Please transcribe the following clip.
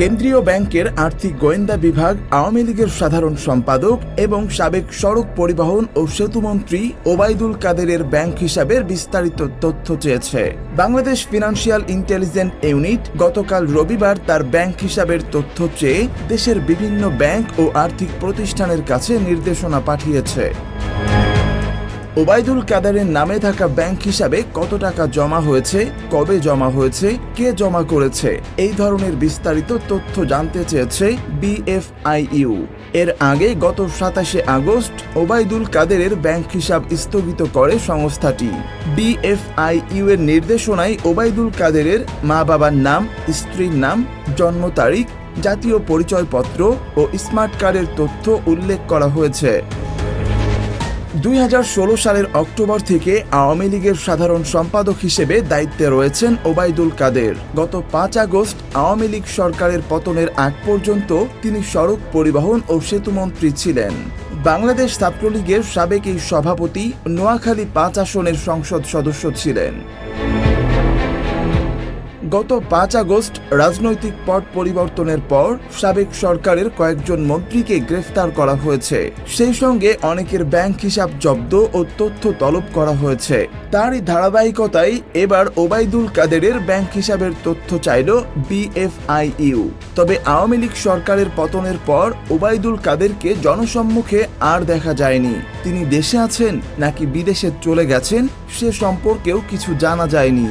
কেন্দ্রীয় ব্যাংকের আর্থিক গোয়েন্দা বিভাগ, আওয়ামী লীগের সাধারণ সম্পাদক এবং সাবেক সড়ক পরিবহন ও সেতুমন্ত্রী ওবায়দুল কাদেরের ব্যাংক হিসাবের বিস্তারিত তথ্য চেয়েছে। বাংলাদেশ ফিনান্সিয়াল ইন্টেলিজেন্ট ইউনিট গতকাল রবিবার তার ব্যাংক হিসাবের তথ্য চেয়ে দেশের বিভিন্ন ব্যাংক ও আর্থিক প্রতিষ্ঠানের কাছে নির্দেশনা পাঠিয়েছে। ওবায়দুল কাদারের নামে থাকা ব্যাংক হিসাবে কত টাকা জমা হয়েছে, কবে জমা হয়েছে, কে জমা করেছে, এই ধরনের বিস্তারিত তথ্য জানতে চেয়েছে বিএফআইইউ। এর আগে গত সাতাশে আগস্ট ওবায়দুল কাদেরের ব্যাংক হিসাব স্থগিত করে সংস্থাটি। বিএফআইইউ এর নির্দেশনায় ওবায়দুল কাদেরের মা বাবার নাম, স্ত্রীর নাম, জন্ম তারিখ, জাতীয় পরিচয়পত্র ও স্মার্ট কার্ডের তথ্য উল্লেখ করা হয়েছে। দুই হাজার ষোলো সালের অক্টোবর থেকে আওয়ামী লীগের সাধারণ সম্পাদক হিসেবে দায়িত্বে রয়েছেন ওবায়দুল কাদের। গত পাঁচ আগস্ট আওয়ামী লীগ সরকারের পতনের আগ পর্যন্ত তিনি সড়ক পরিবহন ও সেতুমন্ত্রী ছিলেন। বাংলাদেশ ছাত্রলীগের সাবেক এই সভাপতি নোয়াখালী পাঁচ আসনের সংসদ সদস্য ছিলেন। গত পাঁচ আগস্ট রাজনৈতিক পট পরিবর্তনের পর সাবেক সরকারের কয়েকজন মন্ত্রীকে গ্রেফতার করা হয়েছে। সেই সঙ্গে অনেকের ব্যাংক হিসাব জব্দ ও তথ্য তলব করা হয়েছে। তারই ধারাবাহিকতায় এবার ওবায়দুল কাদেরের ব্যাংক হিসাবের তথ্য চাইল বিএফআইইউ। তবে আওয়ামী লীগ সরকারের পতনের পর ওবায়দুল কাদেরকে জনসম্মুখে আর দেখা যায়নি। তিনি দেশে আছেন নাকি বিদেশে চলে গেছেন সে সম্পর্কেও কিছু জানা যায়নি।